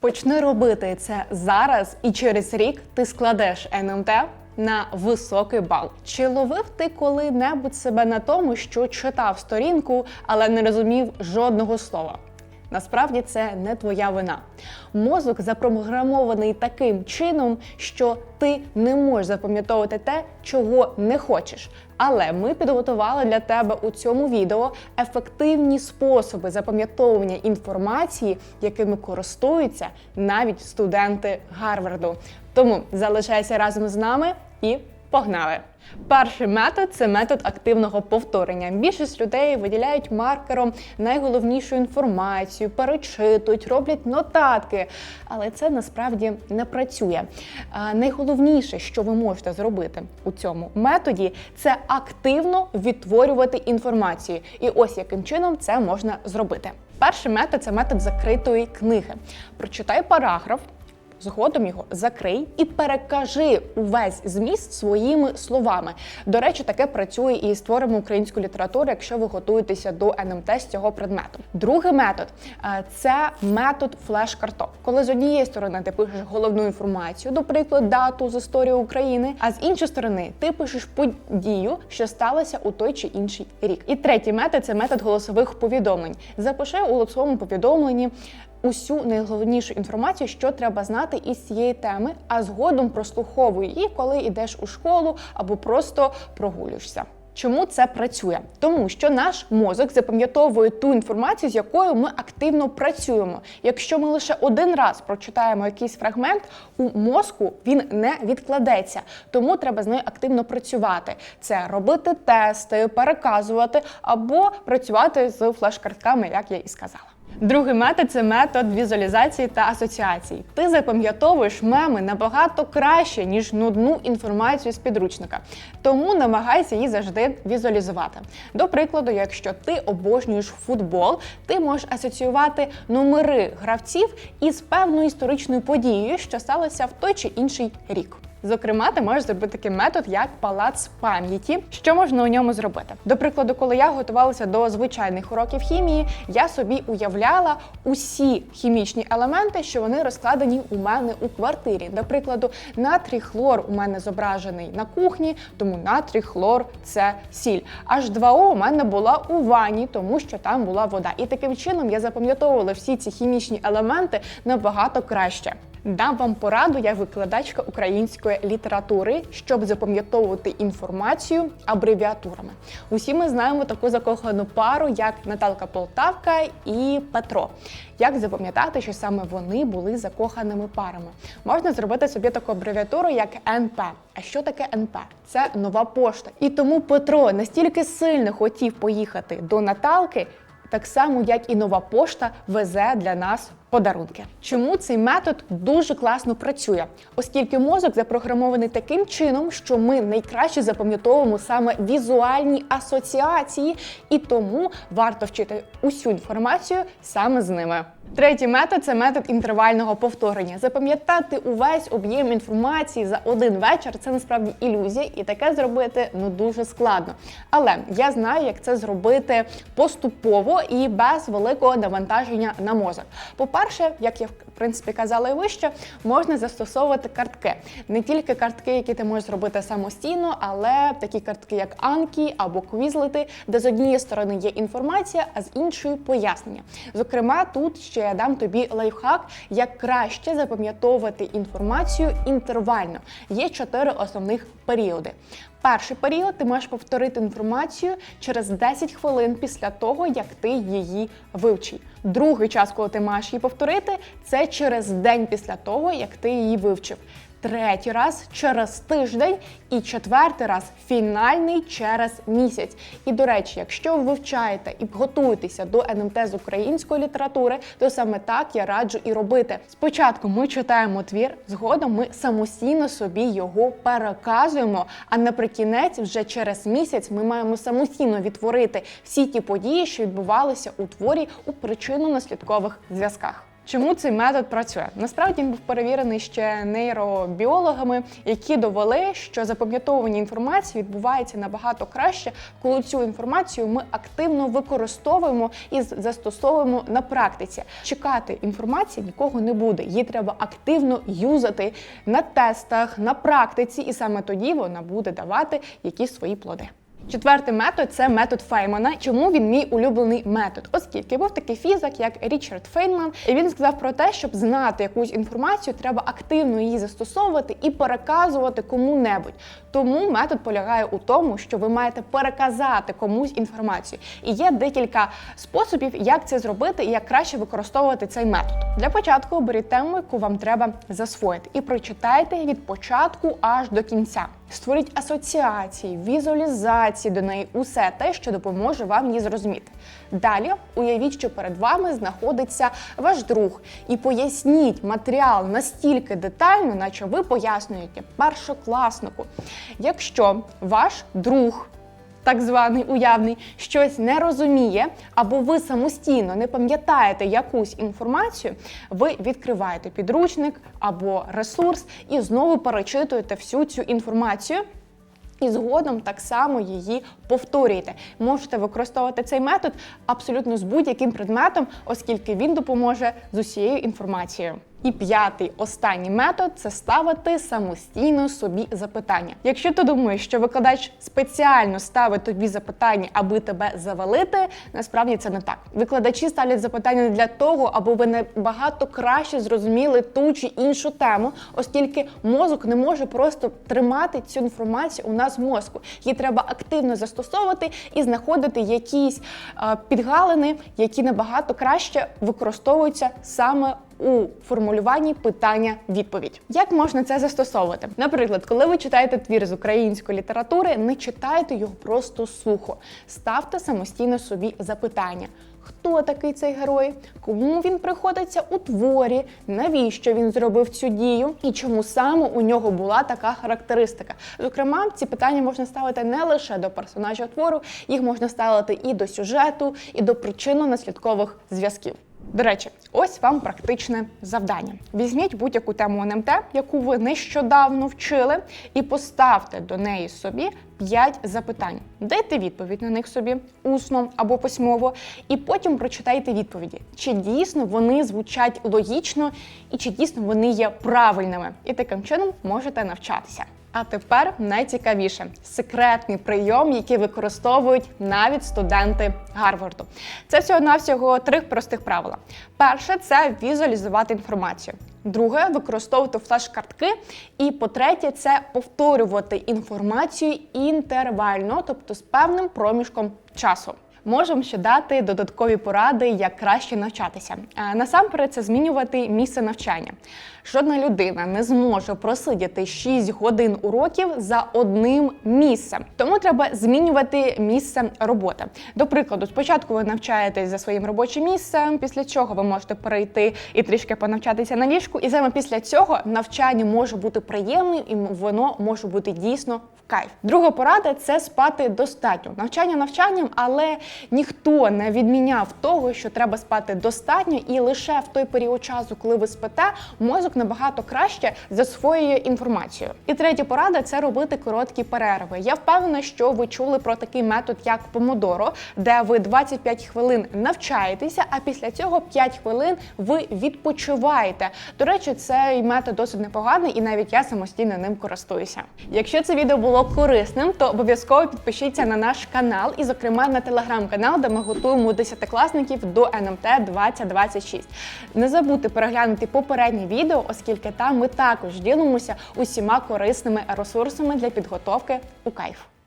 Почни робити це зараз, і через рік ти складеш НМТ на високий бал. Чи ловив ти коли-небудь себе на тому, що читав сторінку, але не розумів жодного слова? Насправді це не твоя вина. Мозок запрограмований таким чином, що ти не можеш запам'ятовувати те, чого не хочеш. Але ми підготували для тебе у цьому відео ефективні способи запам'ятовування інформації, якими користуються навіть студенти Гарварду. Тому залишайся разом з нами і Погнали! Перший метод це метод активного повторення. Більшість людей виділяють маркером найголовнішу інформацію, перечитують, роблять нотатки, але це насправді не працює. А найголовніше, що ви можете зробити у цьому методі, це активно відтворювати інформацію. І ось яким чином це можна зробити. Перший метод це метод закритої книги. Прочитай параграф. Згодом його закрий і перекажи увесь зміст своїми словами. До речі, таке працює і з творами української літератури, якщо ви готуєтеся до НМТ з цього предмету. Другий метод е, це метод флеш-карток. Коли з однієї сторони ти пишеш головну інформацію, до прикладу, дату з історії України, а з іншої сторони ти пишеш подію, що сталося у той чи інший рік. І третій метод це метод голосових повідомлень. Запиши у голосовому повідомленні усю найголовнішу інформацію, що треба знати із цієї теми, а згодом прослуховуй її, коли йдеш у школу або просто прогулюєшся. Чому це працює? Тому що наш мозок запам'ятовує ту інформацію, з якою ми активно працюємо. Якщо ми лише один раз прочитаємо якийсь фрагмент, у мозку він не відкладеться, тому треба з нею активно працювати. Це робити тести, переказувати або працювати з флеш-картками, як я і сказала. Другий метод це метод візуалізації та асоціацій. Ти запам'ятовуєш меми набагато краще, ніж нудну інформацію з підручника. Тому намагайся її завжди візуалізувати. До прикладу, якщо ти обожнюєш футбол, ти можеш асоціювати номери гравців із певною історичною подією, що сталося в той чи інший рік. Зокрема, ти можеш зробити такий метод, як палац пам'яті. Що можна у ньому зробити? До прикладу, коли я готувалася до звичайних уроків хімії, я собі уявляла усі хімічні елементи, що вони розкладені у мене у квартирі. До прикладу, натрій хлор у мене зображений на кухні, тому натрій хлор це сіль. H2O у мене була у ванні, тому що там була вода. І таким чином я запам'ятовувала всі ці хімічні елементи набагато краще. Дам вам пораду як викладачка української літератури, щоб запам'ятовувати інформацію абревіатурами. Усі ми знаємо таку закохану пару, як Наталка Полтавка і Петро. Як запам'ятати, що саме вони були закоханими парами? Можна зробити собі таку абревіатуру, як НП. А що таке НП? Це нова пошта. І тому Петро настільки сильно хотів поїхати до Наталки, так само як і нова пошта везе для нас подарунки. Чому цей метод дуже класно працює? Оскільки мозок запрограмований таким чином, що ми найкраще запам'ятовуємо саме візуальні асоціації, і тому варто вчити усю інформацію саме з ними. Третій метод це метод інтервального повторення. Запам'ятати увесь об'єм інформації за один вечір це насправді ілюзія, і таке зробити ну дуже складно. Але я знаю, як це зробити поступово і без великого навантаження на мозок. По-перше, як я в принципі казала і вище, можна застосовувати картки. Не тільки картки, які ти можеш зробити самостійно, але такі картки, як Анкі або Квізлети, де з однієї сторони є інформація, а з іншої пояснення. Зокрема, тут ще я дам тобі лайфхак, як краще запам'ятовувати інформацію інтервально. Є чотири основних періоди. Перший період ти можеш повторити інформацію через 10 хвилин після того, як ти її вивчив. Другий час, коли ти маєш її повторити, це через день після того, як ти її вивчив. Третій раз через тиждень і четвертий раз фінальний через місяць. І до речі, якщо ви вивчаєте і готуєтеся до НМТ з української літератури, то саме так я раджу і робити. Спочатку ми читаємо твір, згодом ми самостійно собі його переказуємо. А наприкінець, вже через місяць, ми маємо самостійно відтворити всі ті події, що відбувалися у творі у причинно-наслідкових зв'язках. Чому цей метод працює? Насправді він був перевірений ще нейробіологами, які довели, що запам'ятовування інформації відбувається набагато краще, коли цю інформацію ми активно використовуємо і застосовуємо на практиці. Чекати інформації нікого не буде. Її треба активно юзати на тестах, на практиці, і саме тоді вона буде давати якісь свої плоди. Четвертий метод це метод Феймана. Чому він мій улюблений метод? Оскільки був такий фізик, як Річард Фейнман, і він сказав про те, щоб знати якусь інформацію, треба активно її застосовувати і переказувати кому-небудь. Тому метод полягає у тому, що ви маєте переказати комусь інформацію. І є декілька способів, як це зробити і як краще використовувати цей метод. Для початку оберіть тему, яку вам треба засвоїти, і прочитайте від початку аж до кінця. Створіть асоціації, візуалізації до неї, усе те, що допоможе вам її зрозуміти. Далі уявіть, що перед вами знаходиться ваш друг, і поясніть матеріал настільки детально, наче ви пояснюєте першокласнику. Якщо ваш друг так званий уявний, щось не розуміє, або ви самостійно не пам'ятаєте якусь інформацію, ви відкриваєте підручник або ресурс і знову перечитуєте всю цю інформацію. І згодом так само її повторюєте. Можете використовувати цей метод абсолютно з будь-яким предметом, оскільки він допоможе з усією інформацією. І п'ятий останній метод це ставити самостійно собі запитання. Якщо ти думаєш, що викладач спеціально ставить тобі запитання, аби тебе завалити, насправді це не так. Викладачі ставлять запитання для того, аби ви набагато краще зрозуміли ту чи іншу тему, оскільки мозок не може просто тримати цю інформацію у нас в мозку. Її треба активно застосовувати і знаходити якісь е, підгалини, які набагато краще використовуються саме у формулюванні питання-відповідь. Як можна це застосовувати? Наприклад, коли ви читаєте твір з української літератури, не читайте його просто сухо. Ставте самостійно собі запитання. Хто такий цей герой? Кому він приходиться у творі? Навіщо він зробив цю дію? І чому саме у нього була така характеристика? Зокрема, ці питання можна ставити не лише до персонажа твору, їх можна ставити і до сюжету, і до причинно-наслідкових зв'язків. До речі, ось вам практичне завдання. Візьміть будь-яку тему НМТ, яку ви нещодавно вчили, і поставте до неї собі 5 запитань. Дайте відповідь на них собі усно або письмово, і потім прочитайте відповіді, чи дійсно вони звучать логічно і чи дійсно вони є правильними. І таким чином можете навчатися. А тепер найцікавіше секретний прийом, який використовують навіть студенти Гарварду. Це всього навсього три простих правила. Перше це візуалізувати інформацію. Друге використовувати флеш-картки. І по-третє, це повторювати інформацію інтервально, тобто з певним проміжком часу. Можемо ще дати додаткові поради, як краще навчатися. Е, Насамперед, це змінювати місце навчання. Жодна людина не зможе просидіти 6 годин уроків за одним місцем. Тому треба змінювати місце роботи. До прикладу, спочатку ви навчаєтесь за своїм робочим місцем, після чого ви можете перейти і трішки понавчатися на ліжку. І саме після цього навчання може бути приємним і воно може бути дійсно в кайф. Друга порада це спати достатньо. Навчання навчанням, але ніхто не відміняв того, що треба спати достатньо, і лише в той період часу, коли ви спите, мозок набагато краще засвоює інформацію. І третя порада це робити короткі перерви. Я впевнена, що ви чули про такий метод, як помодоро, де ви 25 хвилин навчаєтеся, а після цього 5 хвилин ви відпочиваєте. До речі, цей метод досить непоганий, і навіть я самостійно ним користуюся. Якщо це відео було корисним, то обов'язково підпишіться на наш канал і, зокрема, на телеграм-канал, де ми готуємо десятикласників до НМТ 2026. Не забудьте переглянути попереднє відео, оскільки там ми також ділимося усіма корисними ресурсами для підготовки у кайф.